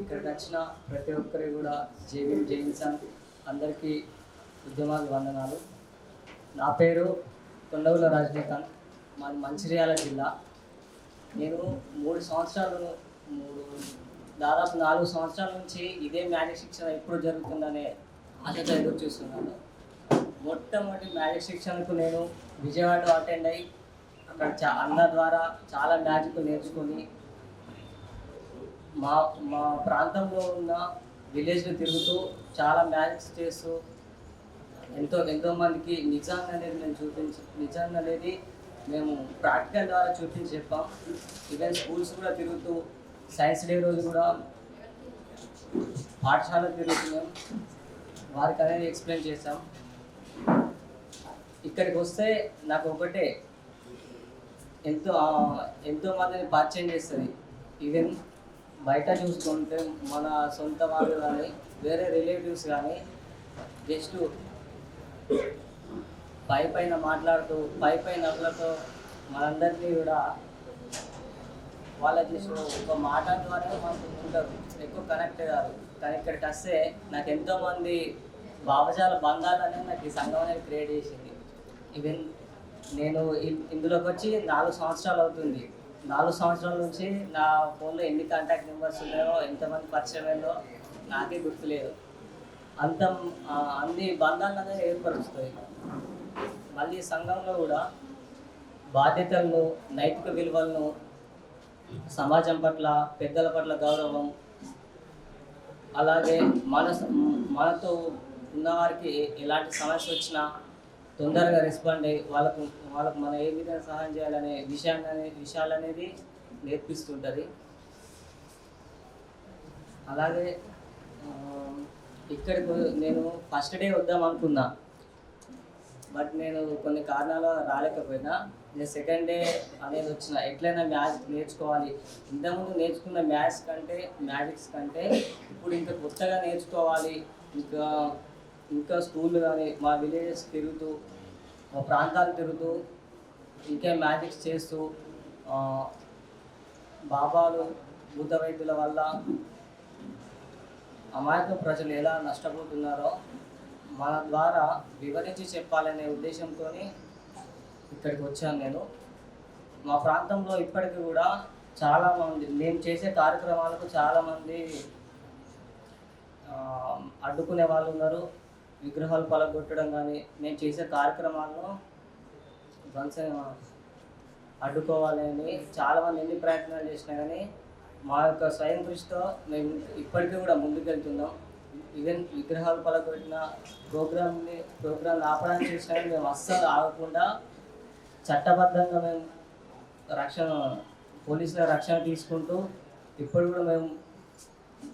ఇక్కడికి వచ్చిన ప్రతి ఒక్కరు కూడా జేబీ జైన్సన్ అందరికీ ఉద్యమాలు వందనాలు. నా పేరు కొండవుల రజనీకాంత్. మాది మంచిర్యాల జిల్లా. నేను మూడు సంవత్సరాలు మూడు దాదాపు నాలుగు సంవత్సరాల నుంచి ఇదే మ్యాజిక్ శిక్షణ ఎప్పుడు జరుగుతుందనే ఆశతో ఎదురు చూస్తున్నాను. మొట్టమొదటి మ్యాజిక్ శిక్షణకు నేను విజయవాడ అటెండ్ అయ్యి అక్కడ చా అన్న ద్వారా చాలా మ్యాజిక్ నేర్చుకొని మా మా ప్రాంతంలో ఉన్న విలేజ్లు తిరుగుతూ చాలా మ్యాజిక్స్ చేస్తూ ఎంతో ఎంతో మందికి నిజాన్ని అనేది మేము చూపించి నిజాన్ని అనేది మేము ప్రాక్టికల్ ద్వారా చూపించి చెప్పాం. ఈవెన్ స్కూల్స్ కూడా తిరుగుతూ సైన్స్ డే రోజు కూడా పాఠశాల తిరుగుతున్నాం. వారికి అనేది ఎక్స్ప్లెయిన్ చేసాం ఇక్కడికి వస్తే నాకు ఒకటే ఎంతో ఎంతో మందిని పరిచయం చేస్తుంది. ఈవెన్ బయట చూసుకుంటే మన సొంత వాళ్ళు కానీ వేరే రిలేటివ్స్ కానీ జస్ట్ పై పైన మాట్లాడుతూ పై పై నవ్వులతో మనందరినీ కూడా వాళ్ళ జస్ట్ ఒక మాట ద్వారా మనకు ఉంటారు. ఎక్కువ కనెక్ట్ కాదు. కానీ ఇక్కడికి వస్తే నాకు ఎంతోమంది భావజాల బంధాలు అనేది నాకు ఈ సంఘం అనేది క్రియేట్ చేసింది. ఈవెన్ నేను ఇందులోకి వచ్చి నాలుగు సంవత్సరాలు అవుతుంది. నాలుగు సంవత్సరాల నుంచి నా ఫోన్లో ఎన్ని కాంటాక్ట్ నెంబర్స్ ఉన్నాయో ఎంతమంది పరిచయం నాకే గుర్తులేదు. అంత అన్ని బంధాలు అనేది ఏర్పరుస్తాయి. మళ్ళీ సంఘంలో కూడా బాధ్యతలను నైతిక విలువలను సమాజం పట్ల పెద్దల పట్ల గౌరవం అలాగే మన మనతో ఉన్నవారికి ఎలాంటి సమస్య వచ్చినా తొందరగా రెస్పాండ్ అయ్యి వాళ్ళకు వాళ్ళకు మనం ఏ విధంగా సహాయం చేయాలనే విషయాన్ని అనే విషయాలు అనేది నేర్పిస్తుంటుంది. అలాగే ఇక్కడికి నేను ఫస్ట్ డే వద్దాం అనుకున్నా. బట్ నేను కొన్ని కారణాల రాలేకపోయినా నేను సెకండ్ డే అనేది వచ్చిన. ఎట్లయినా మ్యాథ్స్ నేర్చుకోవాలి. ఇంతకుముందు నేర్చుకున్న మ్యాథ్స్ కంటే మ్యాజిక్స్ కంటే ఇప్పుడు ఇంకా కొత్తగా నేర్చుకోవాలి. ఇంకా ఇంకా స్కూల్ కానీ మా విలేజెస్ తిరుగుతూ ప్రాంతాలు తిరుగుతూ ఇంకే మ్యాజిక్స్ చేస్తూ బాబాలు భూత వైద్యుల వల్ల అమాయక ప్రజలు ఎలా నష్టపోతున్నారో మన ద్వారా వివరించి చెప్పాలనే ఉద్దేశంతో ఇక్కడికి వచ్చాను నేను. మా ప్రాంతంలో ఇప్పటికి కూడా చాలామంది మేము చేసే కార్యక్రమాలకు చాలామంది అడ్డుకునే వాళ్ళు ఉన్నారు. విగ్రహాలు పలగొట్టడం కానీ నేను చేసే కార్యక్రమాలను ధ్వంసం అడ్డుకోవాలని చాలామంది ఎన్ని ప్రయత్నాలు చేసినా కానీ మా యొక్క స్వయం కృషితో మేము ఇప్పటికీ కూడా ముందుకెళ్తున్నాం. ఈవెన్ విగ్రహాలు పలకొట్టిన ప్రోగ్రామ్ని ప్రోగ్రామ్ ఆపడానికి చేసినా కానీ మేము అస్సలు ఆగకుండా చట్టబద్ధంగా మేము రక్షణ పోలీసుల రక్షణ తీసుకుంటూ ఇప్పుడు కూడా మేము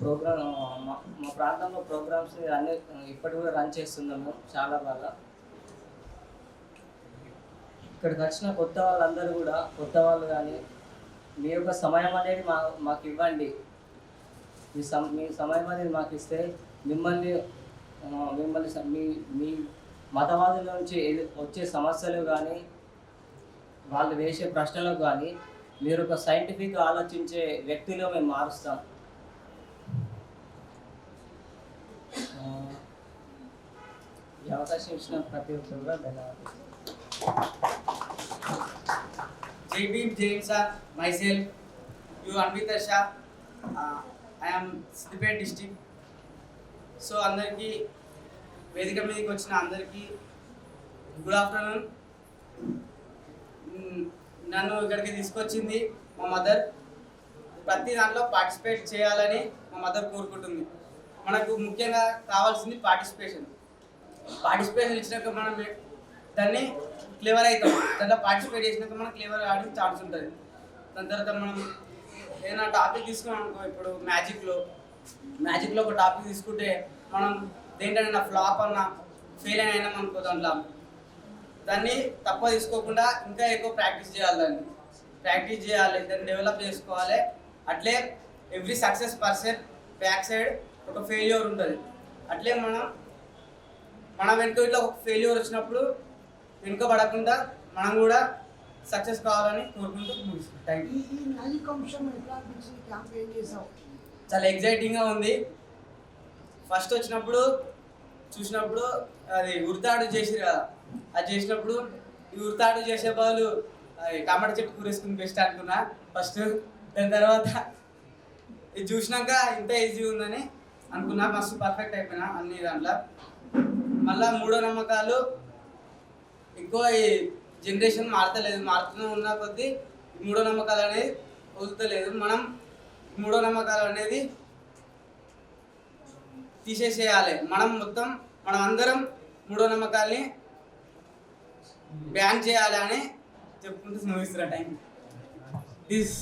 ప్రోగ్రామ్ మా మా ప్రాంతంలో ప్రోగ్రామ్స్ అన్ని ఇప్పటి కూడా రన్ చేస్తున్నాము చాలా బాగా. ఇక్కడికి వచ్చిన కొత్త వాళ్ళందరూ కూడా కొత్త వాళ్ళు కానీ మీ యొక్క సమయం అనేది మా మాకు ఇవ్వండి. మీ సమ మీ సమయం అనేది మాకు ఇస్తే మిమ్మల్ని మిమ్మల్ని మీ మీ మతవాదుల నుంచి వచ్చే సమస్యలు కానీ వాళ్ళు వేసే ప్రశ్నలకు కానీ మీరు ఒక సైంటిఫిక్ ఆలోచించే వ్యక్తిలో మేము మారుస్తాం ఆ, ఈ అవకాశం ఇచ్చిన ప్రతి ఒక్కరు కూడా ధన్యవాదాలు. Jai Bhim, Jai Sir, Siddipet district. So అందరికీ వేదిక మీదకి వచ్చిన అందరికీ గుడ్ ఆఫ్టర్నూన్. నన్ను ఇక్కడికి తీసుకొచ్చింది మా మదర్. ప్రతి దాంట్లో పార్టిసిపేట్ చేయాలని మా మదర్ కోరుకుంటుంది. మనకు ముఖ్యంగా కావాల్సింది పార్టిసిపేషన్. పార్టిసిపేషన్ ఇచ్చినాక మనం దాన్ని క్లివర్ అవుతాం. దాంట్లో పార్టిసిపేట్ చేసినాక మనం క్లివర్ ఆడే ఛాన్స్ ఉంటుంది. దాని తర్వాత మనం ఏదైనా టాపిక్ తీసుకున్నాం అనుకో ఇప్పుడు మ్యాజిక్లో మ్యాజిక్లో ఒక టాపిక్ తీసుకుంటే మనం దేంటైనా ఫ్లాప్ అన్నా ఫెయిల్ అయినా అనుకో దాంట్లో. దాన్ని తక్కువ తీసుకోకుండా ఇంకా ఎక్కువ ప్రాక్టీస్ చేయాలి దాన్ని. ప్రాక్టీస్ చేయాలి దాన్ని డెవలప్ చేసుకోవాలి. అట్లే every success person back side ఒక ఫెయిల్యూర్ ఉంటుంది. అట్లే మనం మన వెనుక ఇట్లా ఒక ఫెయిల్యూర్ వచ్చినప్పుడు వెనుకబడకుండా మనం కూడా సక్సెస్ కావాలని కోరుకుంటూ ముగిస్తాం థ్యాంక్ యూ ఈ ఈ మ్యాజిక్ అంశం ఎట్లా అనిపించింది? క్యాంప్ ఏం చేసావు? చాలా ఎగ్జైటింగ్గా ఉంది. ఫస్ట్ వచ్చినప్పుడు చూసినప్పుడు అది ఉరితాడు చేసిరు. కదా అది చేసినప్పుడు ఈ ఉరితాడు చేసే బదులు అది చెట్టు కూరేసుకుని బెస్ట్ అనుకున్నా. ఫస్ట్ దాని తర్వాత ఇది చూసినాక ఇంత ఈజీ ఉందని అనుకున్నా. మస్తు పర్ఫెక్ట్ అయిపోయినా అన్ని దాంట్లో. మళ్ళా మూఢ నమ్మకాలు ఎక్కువ ఈ జనరేషన్ మారతలేదు. మారుతూనే ఉన్న కొద్దీ ఈ మూఢ నమ్మకాలు అనేది వదులుతలేదు. మనం ఈ మూఢ నమ్మకాలు అనేది తీసేసేయాలి. మనం మొత్తం మనం అందరం మూఢ నమ్మకాల్ని బ్యాన్ చేయాలి అని చెప్పుకుంటూ ముగిస్తున్నా thank this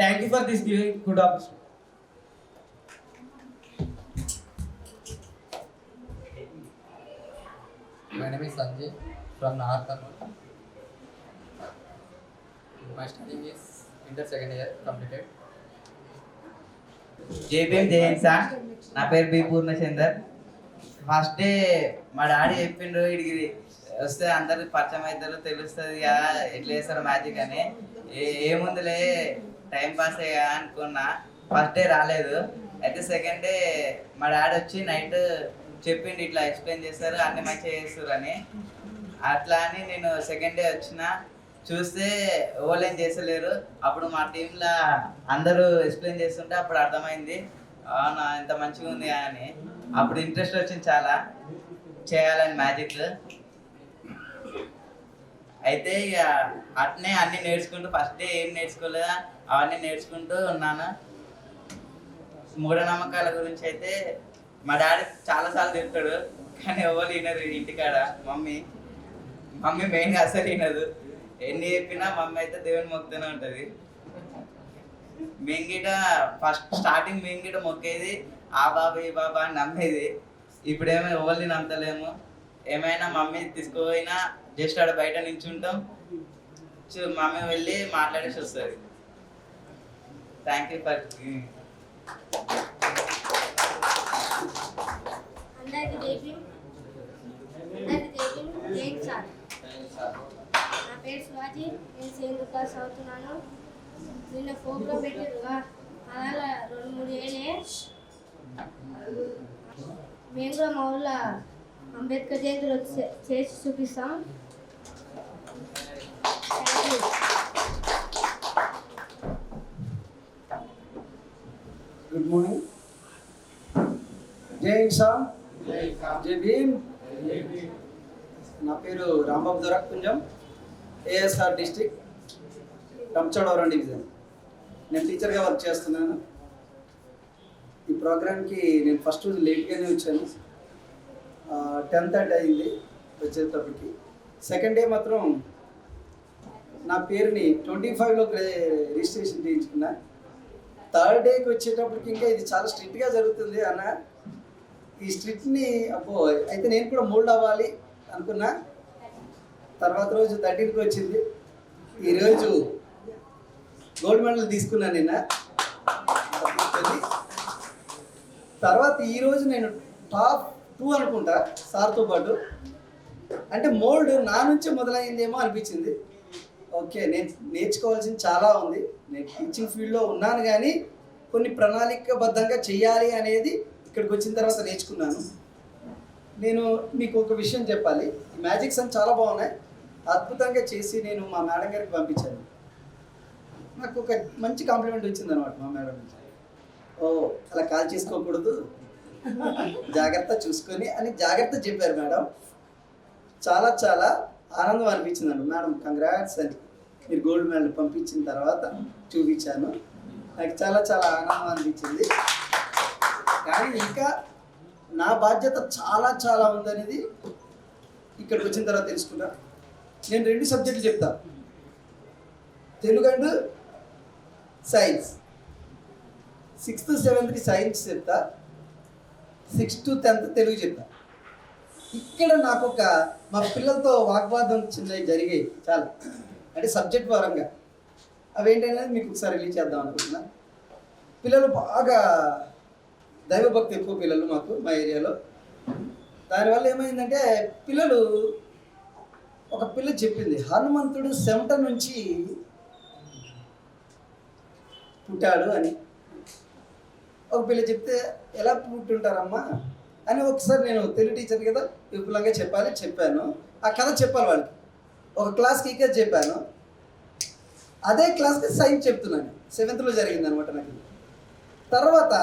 thank you for this giving good opportunity name is Sanjay from Naharkal. My studying is inter second year completed. JPM JN sir నా పేరు బి పూర్ణచందర్ ఫస్ట్ డే మా డాడీ చెప్పిండ్రు ఇడికి వస్తే అందరికి పరిచయం అవుతారు తెలుస్తుంది కదా ఎట్లా చేస్తారు మ్యాజిక్ అని. ఏ- ఏముందిలే టైం పాస్ అయ్యా అనుకున్నా. ఫస్ట్ డే రాలేదు. అయితే సెకండ్ డే మా డాడీ వచ్చి నైట్ చెప్పిండు ఇట్లా ఎక్స్ప్లెయిన్ చేస్తారు అన్ని మంచిగా చేస్తారు అని అట్లా అని నేను సెకండ్ డే వచ్చిన. చూస్తే ఓలేం చేసలేరు అప్పుడు మా టీంలో అందరూ ఎక్స్ప్లెయిన్ చేస్తుంటే అప్పుడు అర్థమైంది. అవునా ఇంత మంచిగా ఉంది అని. అప్పుడు ఇంట్రెస్ట్ వచ్చింది చాలా. చేయాలని మ్యాజిక్ అయితే ఇక అట్నే అన్ని నేర్చుకుంటూ ఫస్ట్ డే ఏం నేర్చుకోలేదా అవన్నీ నేర్చుకుంటూ ఉన్నాను. మూఢనమ్మకాల గురించి అయితే మా డాడీ చాలాసార్లు తింటాడు కానీ ఎవరు వినరు ఇంటికాడ. మమ్మీ మమ్మీ మెయిన్గా అసలు వినదు ఎన్ని చెప్పినా మమ్మీ అయితే దేవుని మొక్కుతూనే ఉంటుంది. మేము ఫస్ట్ స్టార్టింగ్ మేము మొక్కేది ఆ బాబా ఈ బాబా అని నమ్మేది. ఇప్పుడేమో ఎవరిని తినంతలేము ఏమైనా మమ్మీ తీసుకుపోయినా జస్ట్ ఆడ బయట నించుంటాం. మమ్మీ వెళ్ళి మాట్లాడేసి వస్తుంది. థ్యాంక్ యూ ఫర్ అందరికి జైపీ అందరికి జైన్ సార్ నా పేరు శివాజీ. నేను సెవెంత్ క్లాస్ చదువుతున్నాను నిన్న ఫోక్లో పెట్టిరుగా అలా రెండు మూడు ఏళ్ళే. మేము కూడా మా ఊళ్ళో అంబేద్కర్ జయంతిలో చేసి చూపిస్తాం. గుడ్ మార్నింగ్ జై సార్ జై భీమ్. నా పేరు Rambabu Dorakunjam ASR district Ranchadavaram division. నేను టీచర్గా వర్క్ చేస్తున్నాను. ఈ ప్రోగ్రామ్కి నేను ఫస్ట్ రోజు లేట్గానే వచ్చాను. టెన్ థర్టీ అయింది వచ్చేటప్పటికి. సెకండ్ డే మాత్రం నా పేరుని ట్వంటీ ఫైవ్లో రిజిస్ట్రేషన్ చేయించుకున్నా. థర్డ్ డేకి వచ్చేటప్పటికి ఇంకా ఇది చాలా స్ట్రిక్ట్గా జరుగుతుంది అన్న ఈ స్ట్రిక్ట్ని అబ్బో అయితే నేను కూడా మోల్డ్ అవ్వాలి అనుకున్నా. తర్వాత రోజు థర్టీన్కి వచ్చింది. ఈరోజు గోల్డ్ మెడల్ తీసుకున్నాను నిన్న. తర్వాత ఈరోజు నేను టాప్ టూ అనుకుంటా సార్తో పాటు. అంటే మోల్డ్ నా నుంచే మొదలైందేమో అనిపించింది. ఓకే నేను నేర్చుకోవాల్సింది చాలా ఉంది. నేను టీచింగ్ ఫీల్డ్లో ఉన్నాను కానీ కొన్ని ప్రణాళికబద్ధంగా చేయాలి అనేది ఇక్కడికి వచ్చిన తర్వాత నేర్చుకున్నాను. నేను మీకు ఒక విషయం చెప్పాలి. ఈ మ్యాజిక్స్ అని చాలా బాగున్నాయి. అద్భుతంగా చేసి నేను మా మేడం గారికి పంపించాను. నాకు ఒక మంచి కాంప్లిమెంట్ వచ్చింది అనమాట మా మేడం నుంచి. ఓ అలా కాల్ చేసుకోకూడదు. జాగ్రత్త చూసుకొని అని జాగ్రత్త చెప్పారు మేడం. చాలా చాలా ఆనందం అనిపించిందండి మేడం. కంగ్రాట్స్ అని మీరు గోల్డ్ మెడల్ పంపించిన తర్వాత చూపించాను. నాకు చాలా చాలా ఆనందం అనిపించింది. కానీ ఇంకా నా బాధ్యత చాలా చాలా ఉందనేది ఇక్కడికి వచ్చిన తర్వాత తెలుసుకున్నా నేను రెండు సబ్జెక్టులు చెప్తా. Telugu and science. సిక్స్త్ సెవెంత్కి సైన్స్ చెప్తా. సిక్స్త్ టెన్త్ తెలుగు చెప్తా. ఇక్కడ నాకు ఒక మా పిల్లలతో వాగ్వాదం చిన్న జరిగాయి చాలా. అంటే సబ్జెక్ట్ పరంగా. అవి ఏంటనేది మీకు ఒకసారి రిలీజ్ చేద్దాం అనుకుంటున్నా. పిల్లలు బాగా దైవభక్తి ఎక్కువ పిల్లలు మాకు మా ఏరియాలో. దానివల్ల ఏమైందంటే పిల్లలు ఒక పిల్ల చెప్పింది హనుమంతుడు సెమట నుంచి పుట్టాడు అని. ఒక పిల్ల చెప్తే ఎలా పుట్టుంటారమ్మా? అని ఒకసారి నేను తెలుగు టీచర్ కదా విపులంగా చెప్పాలి చెప్పాను. ఆ కథ చెప్పాలి వాళ్ళకి. ఒక క్లాస్కి ఇక చెప్పాను. అదే క్లాస్కి సైన్స్ చెప్తున్నాను. సెవెంత్లో జరిగింది అనమాట నాకు. తర్వాత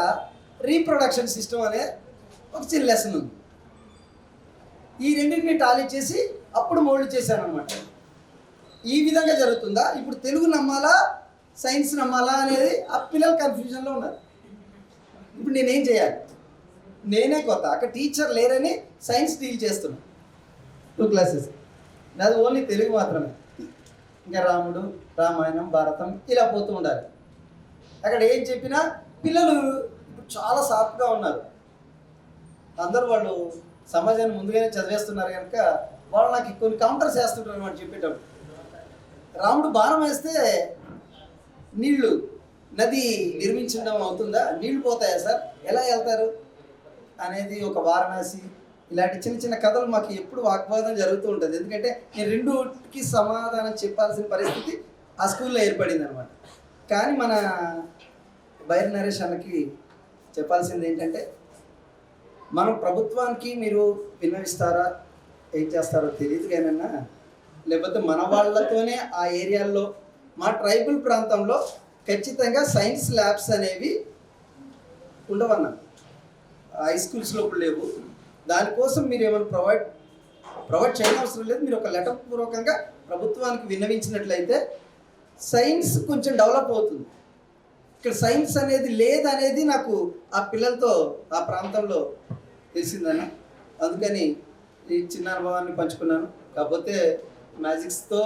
రీప్రొడక్షన్ సిస్టమ్ అనే ఒక చిన్న లెసన్ ఉంది. ఈ రెండింటిని టాలీ చేసి అప్పుడు మోల్డ్ చేశారనమాట ఈ విధంగా జరుగుతుందా? ఇప్పుడు తెలుగు నమ్మాలా? సైన్స్ నమ్మాలా? అనేది ఆ పిల్లలు కన్ఫ్యూజన్లో ఉన్నారు. ఇప్పుడు నేనేం చేయాలి? నేనే కొత్త అక్కడ టీచర్ లేరని సైన్స్ డీల్ చేస్తున్నాను. టూ క్లాసెస్ నాది ఓన్లీ తెలుగు మాత్రమే. ఇంకా రాముడు రామాయణం భారతం ఇలా పోతూ ఉండాలి. అక్కడ ఏం చెప్పినా పిల్లలు చాలా షార్ప్గా ఉన్నారు. అందరూ వాళ్ళు సమాజాన్ని ముందుగానే చదివేస్తున్నారు కనుక వాళ్ళు నాకు కొన్ని కౌంటర్స్ వేస్తుంటారు అనమాట చెప్పేటప్పుడు. రాముడు బాణం వేస్తే నీళ్ళు నది నిర్మించడం అవుతుందా? నీళ్ళు పోతాయా సార్? ఎలా వెళ్తారు? అనేది ఒక వారణాసి. ఇలాంటి చిన్న చిన్న కథలు మాకు ఎప్పుడు వాగ్వాదం జరుగుతూ ఉంటుంది. ఎందుకంటే నేను రెండుకి సమాధానం చెప్పాల్సిన పరిస్థితి ఆ స్కూల్లో ఏర్పడింది అనమాట కానీ మన బైర్ నరేష్ అన్నకి చెప్పాల్సింది ఏంటంటే మనం ప్రభుత్వానికి మీరు విన్నవిస్తారా? ఏం చేస్తారో తెలియదు కానన్నా లేకపోతే మన వాళ్ళతోనే ఆ ఏరియాల్లో మా ట్రైబల్ ప్రాంతంలో ఖచ్చితంగా సైన్స్ ల్యాబ్స్ అనేవి ఉండవన్నా. హై స్కూల్స్లో ఇప్పుడు లేవు. దానికోసం మీరు ఏమైనా ప్రొవైడ్ ప్రొవైడ్ చేయనవసరం లేదు. మీరు ఒక లెటర్ పూర్వకంగా ప్రభుత్వానికి విన్నవించినట్లయితే సైన్స్ కొంచెం డెవలప్ అవుతుంది. ఇక్కడ సైన్స్ అనేది లేదనేది నాకు ఆ పిల్లలతో ఆ ప్రాంతంలో తెలిసిందన్న. అందుకని ఈ చిన్న అనుభవాన్ని పంచుకున్నాను. కాకపోతే మ్యాజిక్స్తో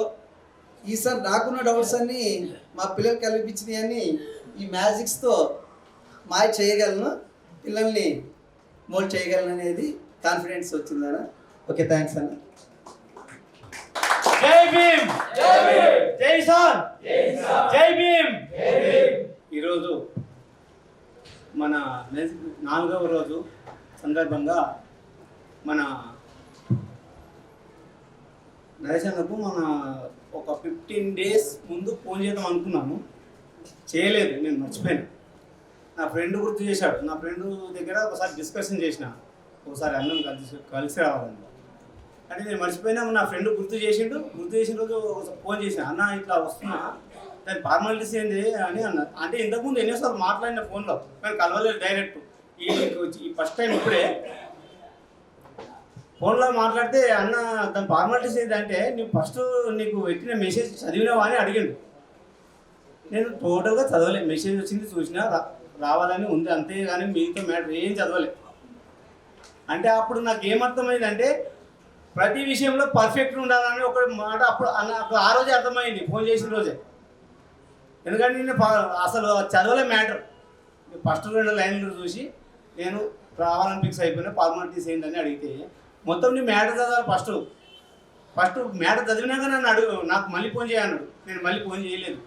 ఈసారి నాకున్న డౌట్స్ అన్నీ మా పిల్లలు కల్పించినాయి అని ఈ మ్యాజిక్స్తో మాయ చేయగలను పిల్లల్ని మోల్డ్ చేయగలను అనేది కాన్ఫిడెన్స్ వచ్చిందన్న. ఓకే థ్యాంక్స్ అన్న. జై భీమ్! జై కిసాన్! జై భీమ్! ఈరోజు మన నాలుగవ రోజు సందర్భంగా మన నరేశన్నకు మన ఒక ఫిఫ్టీన్ డేస్ ముందు ఫోన్ చేద్దాం అనుకున్నాను. చేయలేదు నేను మర్చిపోయాను. నా ఫ్రెండ్ గుర్తు చేశాడు. నా ఫ్రెండ్ దగ్గర ఒకసారి డిస్కషన్ చేసిన. ఒకసారి అన్నం కలిసి కలిసి రావాలని. అంటే నేను మర్చిపోయినా నా ఫ్రెండ్ గుర్తు చేసిండు. గుర్తు చేసిన రోజు ఒకసారి ఫోన్ చేసిన. అన్న ఇట్లా వస్తున్నా. దాని ఫార్మాలిటీస్ ఏంది అని అన్నారు. అంటే ఇంతకుముందు ఎన్నోసార్లు మాట్లాడిన ఫోన్లో కానీ కలవలేదు డైరెక్ట్ ఈ ఈ ఫస్ట్ టైం ఇప్పుడే ఫోన్లో మాట్లాడితే అన్న దాని ఫార్మాలిటీస్ ఏంటంటే నువ్వు ఫస్ట్ నీకు పెట్టిన మెసేజ్ చదివినావా? అని అడిగిండు. నేను టోటల్గా చదవలేదు మెసేజ్ వచ్చింది చూసినా రావాలని ఉంది అంతే కానీ మీతో మ్యాటర్ ఏం చదవలే. అంటే అప్పుడు నాకు ఏమర్థమైందంటే ప్రతి విషయంలో పర్ఫెక్ట్ ఉండాలని ఒక మాట అప్పుడు అన్న అప్పుడు ఆ రోజే అర్థమైంది ఫోన్ చేసిన రోజే. ఎందుకంటే నేను అసలు చదవలే మ్యాటర్. ఫస్ట్ రెండు లైన్లు చూసి నేను రావాలని ఫిక్స్ అయిపోయినా ఫార్మాలిటీస్ ఏంటని అడిగితే మొత్తం నీ మ్యాటర్ చదవాలి ఫస్ట్. ఫస్ట్ మ్యాటర్ చదివినాక నన్ను అడుగు నాకు మళ్ళీ ఫోన్ చేయన్నాడు నేను మళ్ళీ ఫోన్ చేయలేదు.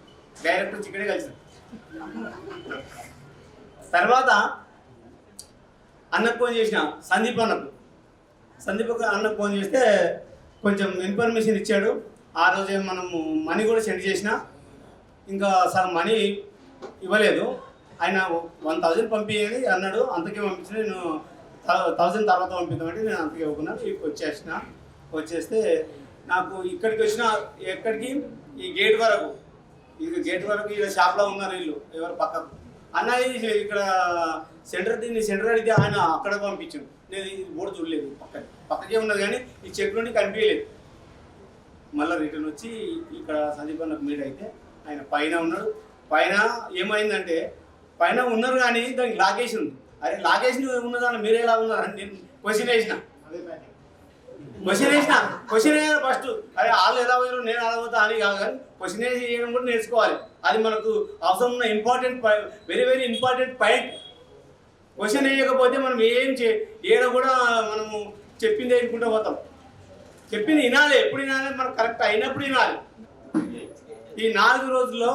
డైరెక్ట్ వచ్చి ఇక్కడే కలిసి తర్వాత అన్నకు ఫోన్ చేసిన సందీప్ అన్నకు. సందీప్ అన్నకు ఫోన్ చేస్తే కొంచెం ఇన్ఫర్మేషన్ ఇచ్చాడు. ఆ రోజే మనము మనీ కూడా సెండ్ చేసిన. ఇంకా సార్ మనీ ఇవ్వలేదు. ఆయన వన్ థౌజండ్ పంపించేది అన్నాడు. అంతకే పంపించిన నేను థౌజండ్ తర్వాత పంపిద్దామంటే నేను అంతకే ఇవ్వకున్నాను. వచ్చేసిన వచ్చేస్తే నాకు ఇక్కడికి వచ్చిన ఎక్కడికి? ఈ గేట్ వరకు. ఈ గేట్ వరకు ఇలా షాప్లో ఉన్నారు వీళ్ళు ఎవరు పక్కకు. అన్న ఇది ఇక్కడ సెంటర్ దీన్ని సెంటర్ అడిగితే ఆయన అక్కడ పంపించాను నేను ఇది బోర్డు చూడలేదు పక్క పక్కకే ఉన్నది కానీ ఈ చెక్ నుండి కనిపించలేదు. మళ్ళీ రిటర్న్ వచ్చి ఇక్కడ సందీప్ అన్నకు మీట్ అయితే ఆయన పైన ఉన్నాడు. పైన ఏమైందంటే పైన ఉన్నారు కానీ దానికి లాగేసి ఉంది. అరే లాగేసి ఉన్నదాన్ని మీరు ఎలా ఉన్నారని నేను క్వశ్చన్ వేసిన. క్వశ్చన్ వేసిన. క్వశ్చన్ వేయాలి ఫస్ట్ అరే వాళ్ళు ఎలా పోయారు నేను ఎలా పోతా అని కాదు కానీ క్వశ్చన్ వేసి చేయడం కూడా నేర్చుకోవాలి. అది మనకు అవసరం ఉన్న important very very important point question వేయకపోతే మనం ఏం చే ఏడ కూడా మనము చెప్పింది వేసుకుంటూ పోతాం. చెప్పింది వినాలి. ఎప్పుడు వినాలి? మనకు కరెక్ట్ అయినప్పుడు వినాలి. ఈ నాలుగు రోజుల్లో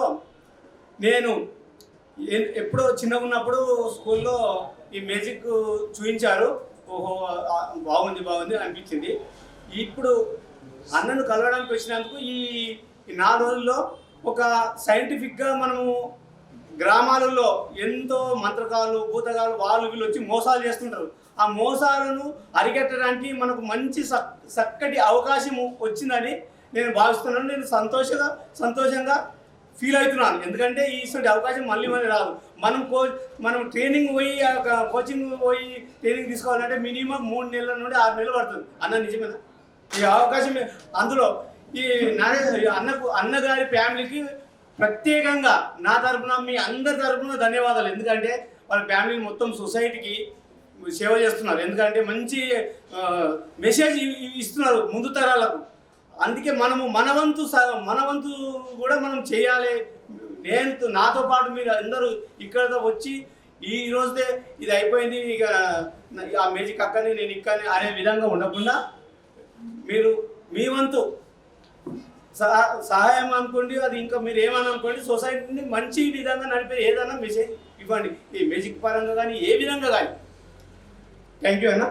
నేను ఎ- ఎప్పుడో చిన్నగా ఉన్నప్పుడు స్కూల్లో ఈ మ్యూజిక్ చూపించారు ఓహో బాగుంది బాగుంది అనిపించింది. ఇప్పుడు అన్నను కలవడానికి వచ్చినందుకు ఈ నాలుగు రోజుల్లో ఒక సైంటిఫిక్గా మనము గ్రామాలలో ఎంతో మంత్రకాలు భూతకాలు వాళ్ళు వీళ్ళు వచ్చి మోసాలు చేస్తుంటారు. ఆ మోసాలను అరికట్టడానికి మనకు మంచి స చక్కటి అవకాశం వచ్చిందని నేను భావిస్తున్నాను నేను సంతోషంగా సంతోషంగా ఫీల్ అవుతున్నాను. ఎందుకంటే ఇటువంటి అవకాశం మళ్ళీ మళ్ళీ రాదు. మనం కో మనం ట్రైనింగ్ పోయి కోచింగ్ పోయి ట్రైనింగ్ తీసుకోవాలంటే మినిమం మూడు నెలల నుండి ఆరు నెలలు పడుతుంది. అన్న నిజమేనా? ఈ అవకాశం అందులో ఈ నరే అన్నకు అన్నగారి ఫ్యామిలీకి ప్రత్యేకంగా నా తరపున మీ అందరి తరపున ధన్యవాదాలు. ఎందుకంటే వాళ్ళ ఫ్యామిలీ మొత్తం సొసైటీకి సేవ చేస్తున్నారు. ఎందుకంటే మంచి మెసేజ్ ఇస్తున్నారు ముందు తరాలకు. అందుకే మనము మన వంతు స- మన వంతు కూడా మనం చేయాలి. నేను నాతో పాటు మీరు అందరూ ఇక్కడతో వచ్చి ఈ రోజే ఇది అయిపోయింది ఇక ఆ మేజిక్ అక్కని నేను ఇక్కని అనే విధంగా ఉండకుండా మీరు మీ వంతు సహా సహాయం అనుకోండి అది ఇంకా మీరు ఏమని అనుకోండి సొసైటీని మంచి విధంగా నడిపే ఏదైనా మెసేజ్ ఇవ్వండి. ఈ మ్యూజిక్ పరంగా కానీ ఏ విధంగా కానీ. థ్యాంక్ యూ అన్న.